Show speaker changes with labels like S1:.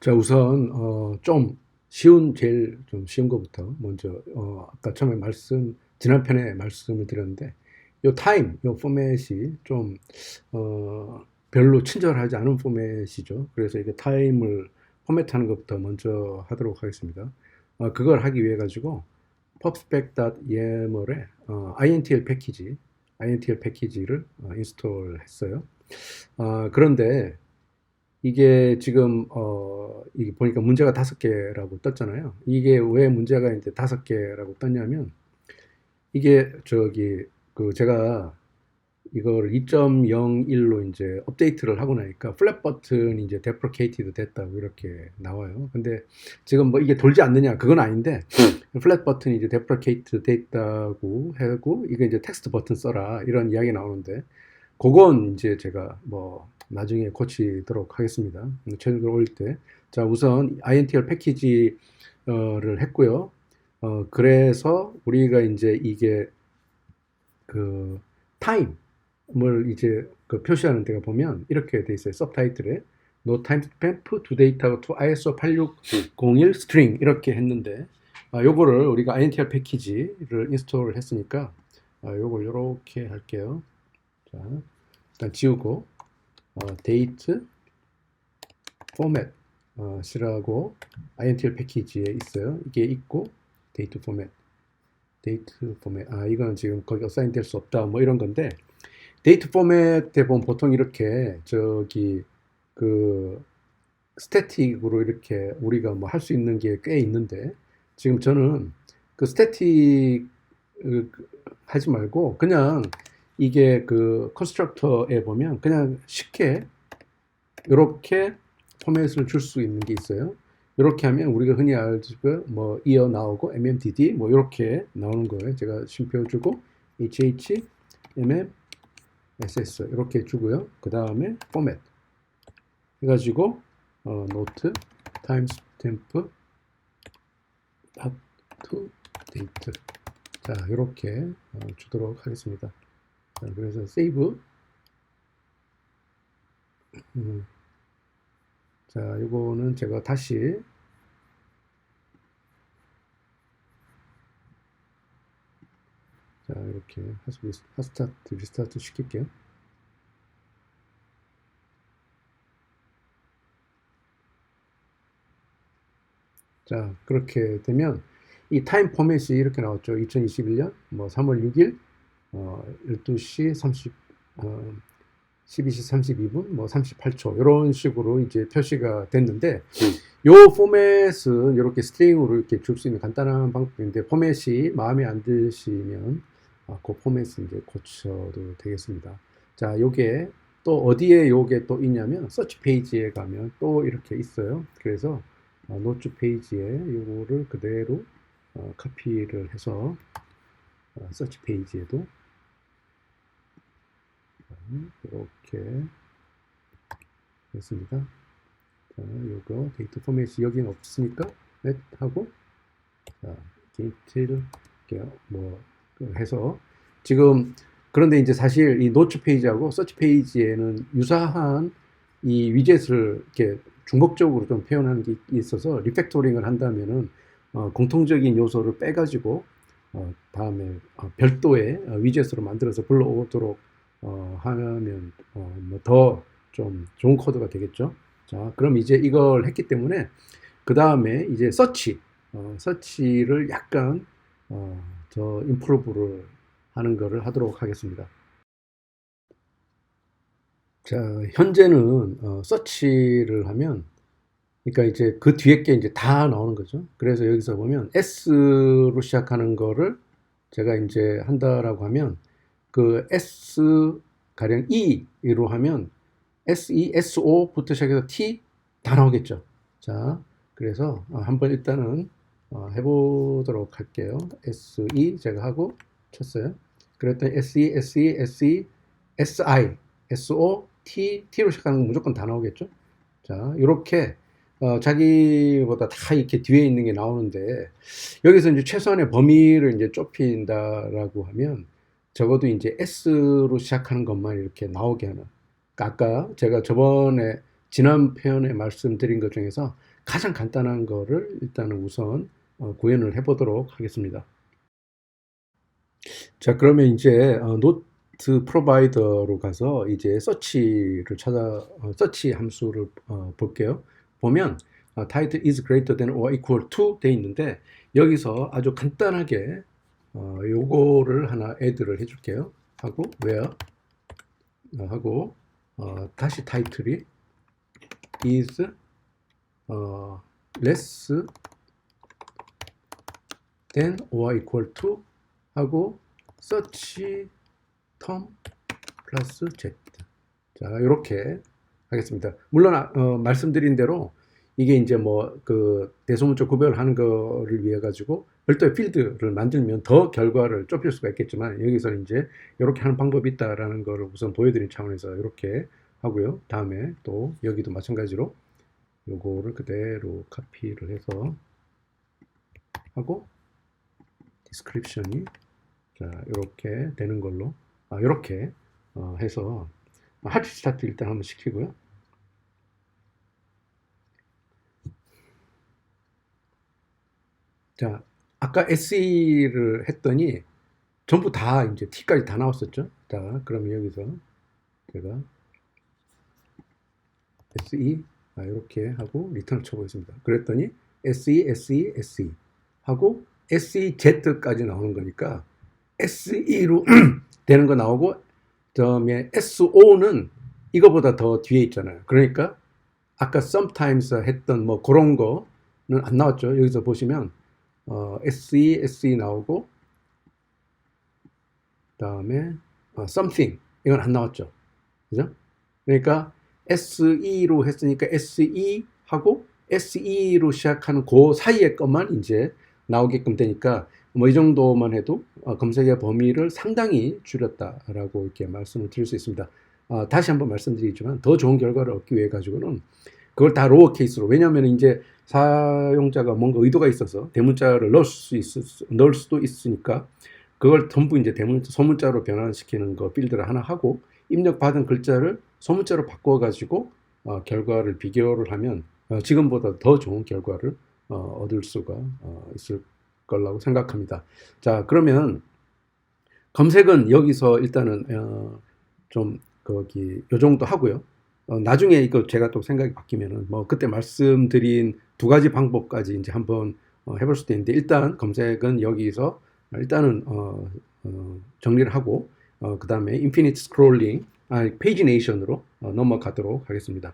S1: 자, 우선 어, 좀 쉬운 제일 좀 쉬운 것부터 먼저 어, 아까 처음에 말씀 지난 편에 말씀을 드렸는데 요 타임, 요 포맷이 좀 어, 별로 친절하지 않은 포맷이죠. 그래서 이게 타임을 포맷하는 것부터 먼저 하도록 하겠습니다. 어, 그걸 하기 위해 가지고 pubspec.yaml에 어, intl 패키지, intl 패키지를 어, 인스톨 했어요. 어, 그런데 이게 지금 어 이게 보니까 문제가 다섯 개라고 떴잖아요. 이게 왜 문제가 이제 다섯 개라고 떴냐면 이게 저기 그 제가 이걸 2.01로 이제 업데이트를 하고 나니까 플랫 버튼이 이제 데프로케이티드 됐다고 이렇게 나와요. 근데 지금 뭐 이게 돌지 않느냐 그건 아닌데 플랫 버튼이 이제 데프로케이트 됐다고 하고 이게 이제 텍스트 버튼 써라 이런 이야기 나오는데 그건 이제 제가 뭐 나중에 고치도록 하겠습니다. 최근에 올 때. 자, 우선 INTL 패키지를 했고요. 어, 그래서 우리가 이제 이게 그 타임을 이제 그 표시하는 데가 보면 이렇게 돼 있어요. 서브타이틀에 no time stamp to data to ISO 8601 string 이렇게 했는데 아, 요거를 우리가 INTL 패키지를 인스톨을 했으니까 아, 요걸 이렇게 할게요. 자, 일단 지우고 어, 데이트 포맷 어, 이라고 INTL 패키지에 있어요. 이게 있고 데이트 포맷 데이트 포맷 아 이거는 지금 거기 어사인 될 수 없다 뭐 이런 건데 데이트 포맷에 보면 보통 이렇게 저기 그 스태틱으로 이렇게 우리가 뭐 할 수 있는 게 꽤 있는데 지금 저는 그 스태틱 하지 말고 그냥 이게 그 컨스트럭터에 보면 그냥 쉽게 이렇게 포맷을 줄 수 있는 게 있어요. 이렇게 하면 우리가 흔히 알고 뭐 이어 나오고 mmdd 뭐 이렇게 나오는 거예요. 제가 쉼표 주고 hh mm ss 이렇게 주고요. 그 다음에 포맷 해가지고 어, 노트 타임 스탬프 upto date 자 이렇게 어, 주도록 하겠습니다. 자, 그래서 세이브 음. 자, 이거는 제가 다시 자, 이렇게 하스타트 리스타트 시킬게요. 자, 그렇게 되면 이 타임 포맷이 이렇게 나왔죠. 2021년 뭐 3월 6일 어, 12시 30 어, 12시 32분, 뭐 38초 이런 식으로 이제 표시가 됐는데 음. 요 포맷은 이렇게 스트링으로 이렇게 줄 수 있는 간단한 방법인데 포맷이 마음에 안 드시면 아, 그 포맷을 이제 고쳐도 되겠습니다. 자, 요게 또 어디에 요게 또 있냐면 서치 페이지에 가면 또 이렇게 있어요. 그래서 어, 노트 페이지에 요거를 그대로 어, 카피를 해서 어, 서치 페이지에도 이렇게 됐습니다. 자, 요거 데이터 포맷이 여기는 없으니까 넷 하고 자, 게이트를 뭐 해서 지금 그런데 이제 사실 이 노트 페이지하고 서치 페이지에는 유사한 이 위젯을 이렇게 중복적으로 좀 표현하는 게 있어서 리팩토링을 한다면은 어, 공통적인 요소를 빼가지고 어, 다음에 어, 별도의 어, 위젯으로 만들어서 불러오도록 어, 하면 어, 뭐 더 좀 좋은 코드가 되겠죠. 자, 그럼 이제 이걸 했기 때문에 그 다음에 이제 서치, 어, 서치를 약간 어, 저 임프로브를 하는 거를 하도록 하겠습니다. 자, 현재는 어, 서치를 하면 그러니까 이제 그 뒤에 게 이제 다 나오는 거죠. 그래서 여기서 보면 S로 시작하는 거를 제가 이제 한다라고 하면 그 S 가령 E로 하면 SE, SO부터 시작해서 T 다 나오겠죠. 자, 그래서 어, 한번 일단은 어, 해보도록 할게요. SE 제가 하고 쳤어요. 그랬더니 SE, SE, SE, SI, SO, T, T로 시작하는 건 무조건 다 나오겠죠. 자, 이렇게 어, 자기보다 다 이렇게 뒤에 있는 게 나오는데 여기서 이제 최소한의 범위를 이제 좁힌다라고 하면 적어도 이제 S로 시작하는 것만 이렇게 나오게 하는. 그러니까 아까 제가 저번에 지난 편에 말씀드린 것 중에서 가장 간단한 거를 일단은 우선 어, 구현을 해보도록 하겠습니다. 자, 그러면 이제 어, 노트 프로바이더로 가서 이제 서치를 찾아 어, 서치 함수를 어, 볼게요. 보면 어, title is greater than or equal to 돼 있는데 여기서 아주 간단하게 어, 요거를 하나 add를 해줄게요. 하고 where 어, 하고 어, 다시 타이틀이 is 어, less than or equal to 하고 search term 플러스 z 자 이렇게 하겠습니다. 물론 아, 어, 말씀드린 대로 이게 이제 뭐 그 대소문자 구별하는 거를 위해 가지고 별도의 필드를 만들면 더 결과를 좁힐 수가 있겠지만 여기서 이제 이렇게 하는 방법이 있다라는 거를 우선 보여드린 차원에서 이렇게 하고요. 다음에 또 여기도 마찬가지로 요거를 그대로 카피를 해서 하고 디스크립션이 자 이렇게 되는 걸로 아 이렇게 어, 해서 하트 스타트 일단 한번 시키고요. 자 아까 SE를 했더니 전부 다 이제 T까지 다 나왔었죠. 자 그러면 여기서 제가 SE 아, 이렇게 하고 리턴을 쳐보겠습니다. 그랬더니 SE, SE, SE 하고 SEZ까지 나오는 거니까 SE로 되는 거 나오고 그다음에 SO는 이거보다 더 뒤에 있잖아요. 그러니까 아까 sometimes 했던 뭐 그런 거는 안 나왔죠. 여기서 보시면 어, SE, SE 나오고 그다음에 어, something 이건 안 나왔죠. 그죠? 그러니까 SE로 했으니까 SE 하고 SE로 시작하는 그 사이의 것만 이제 나오게끔 되니까 뭐 이 정도만 해도 어, 검색의 범위를 상당히 줄였다라고 이렇게 말씀을 드릴 수 있습니다. 어, 다시 한번 말씀드리지만 더 좋은 결과를 얻기 위해 가지고는 그걸 다 로어 케이스로 왜냐하면 이제 사용자가 뭔가 의도가 있어서 대문자를 넣을 수 있, 넣을 수도 있으니까 그걸 전부 이제 대문 소문자로 변환시키는 거 필드를 하나 하고 입력받은 글자를 소문자로 바꿔 가지고 어, 결과를 비교를 하면 어, 지금보다 더 좋은 결과를 어, 얻을 수가 어, 있을 거라고 생각합니다. 자 그러면 검색은 여기서 일단은 어, 좀 거기 요 정도 하고요. 어, 나중에 이거 제가 또 생각이 바뀌면은 뭐 그때 말씀드린 두 가지 방법까지 이제 한번 어, 해볼 수도 있는데 일단 검색은 여기서 일단은 어, 어, 정리를 하고 그 다음에 인피니트 스크롤링 아, 페이지 네이션으로 어, 넘어가도록 하겠습니다.